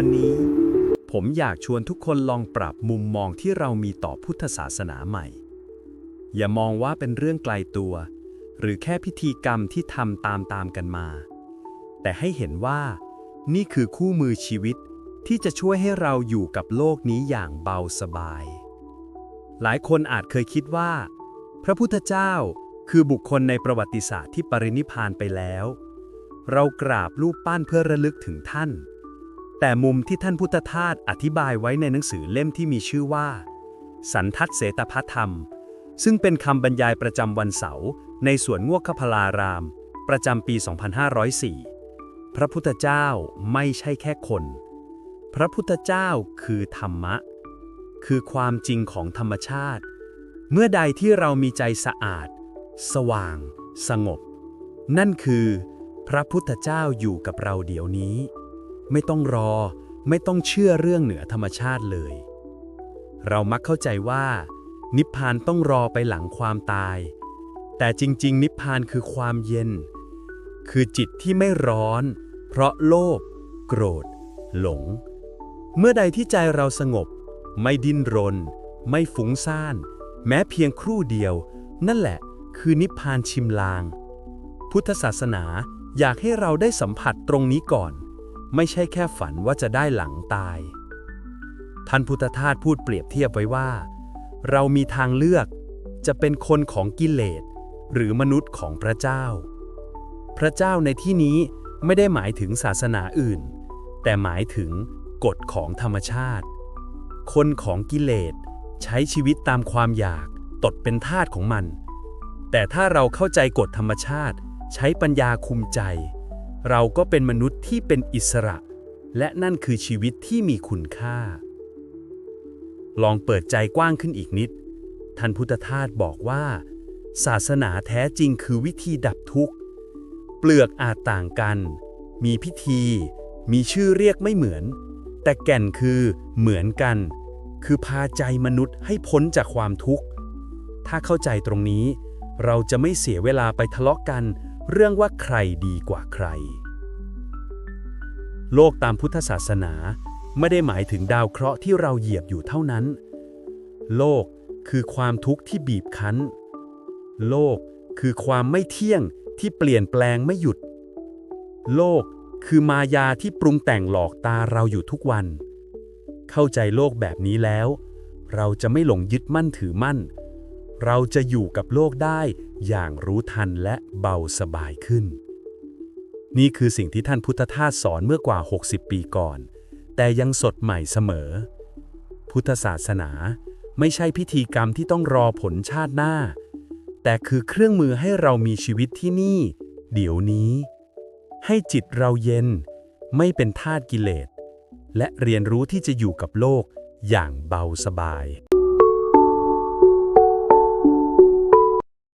วันนี้ ผมอยากชวนทุกคนลองปรับมุมมองที่เรามีต่อพุทธศาสนาใหม่ อย่ามองว่าเป็นเรื่องไกลตัว หรือแค่พิธีกรรมที่ทำตามตามกันมา แต่ให้เห็นว่านี่คือคู่มือชีวิตที่จะช่วยให้เราอยู่กับโลกนี้อย่างเบาสบาย หลายคนอาจเคยคิดว่า พระพุทธเจ้าคือบุคคลในประวัติศาสตร์ที่ปรินิพานไปแล้ว เรากราบรูปปั้นเพื่อระลึกถึงท่าน แต่มุมที่ท่านพุทธทาสอธิบายไว้ในหนังสือเล่มที่มีชื่อว่า สันทัดเสตพัทธรรม ซึ่งเป็นคำบรรยายประจำวันเสาร์ในสวนงวกขพลาราม ประจำปี 2504 พระพุทธเจ้าไม่ใช่แค่คน พระพุทธเจ้าคือธรรมะ คือความจริงของธรรมชาติ เมื่อใดที่เรามีใจสะอาด สว่าง สงบ นั่นคือ พระพุทธเจ้าอยู่กับเราเดี๋ยวนี้ ไม่ต้องรอ ไม่ต้องเชื่อเรื่องเหนือธรรมชาติเลย เรามักเข้าใจว่า นิพพานต้องรอไปหลังความตาย แต่จริง ๆ นิพพานคือความเย็น คือจิตที่ไม่ร้อน เพราะโลภโกรธ หลง เมื่อใดที่ใจเราสงบ ไม่ดิ้นรน ไม่ฟุ้งซ่าน แม้เพียงครู่เดียว นั่นแหละคือนิพพานชิมลาง พุทธศาสนาอยากให้เราได้สัมผัสตรงนี้ก่อน ไม่ใช่แค่ฝันว่าจะได้หลังตาย ท่านพุทธทาสพูดเปรียบเทียบไว้ว่า เรามีทางเลือกจะเป็นคนของกิเลส หรือมนุษย์ของพระเจ้า พระเจ้าในที่นี้ไม่ได้หมายถึงศาสนาอื่น แต่หมายถึงกฎของธรรมชาติ คนของกิเลสใช้ชีวิตตามความอยากตดเป็นทาสของมัน แต่ถ้าเราเข้าใจกฎธรรมชาติ ใช้ปัญญาคุมใจ เราก็เป็นมนุษย์ที่เป็นอิสระ และนั่นคือชีวิตที่มีคุณค่า ลองเปิดใจกว้างขึ้นอีกนิด ท่านพุทธทาสบอกว่า ศาสนาแท้จริงคือวิธีดับทุกข์ เปลือกอาจต่างกัน มีพิธี มีชื่อเรียกไม่เหมือน แต่แก่นคือเหมือนกัน คือพาใจมนุษย์ให้พ้นจากความทุกข์ ถ้าเข้าใจตรงนี้ เราจะไม่เสียเวลาไปทะเลาะกัน เรื่องว่าใครดีกว่าใคร โลกตามพุทธศาสนาไม่ได้หมายถึงดาวเคราะห์ที่เราเหยียบอยู่เท่านั้น โลกคือความทุกข์ที่บีบคั้น โลกคือความไม่เที่ยงที่เปลี่ยนแปลงไม่หยุด โลกคือมายาที่ปรุงแต่งหลอกตาเราอยู่ทุกวัน เข้าใจโลกแบบนี้แล้ว เราจะไม่หลงยึดมั่นถือมั่น เราจะอยู่กับโลกได้ อย่างรู้ทันและเบาสบายขึ้น นี่คือสิ่งที่ท่านพุทธทาสสอนเมื่อกว่า 60 ปีก่อน แต่ยังสดใหม่เสมอ พุทธศาสนาไม่ใช่พิธีกรรมที่ต้องรอผลชาติหน้า แต่คือเครื่องมือให้เรามีชีวิตที่นี่ เดี๋ยวนี้ ให้จิตเราเย็น ไม่เป็นทาสกิเลส และเรียนรู้ที่จะอยู่กับโลกอย่างเบาสบาย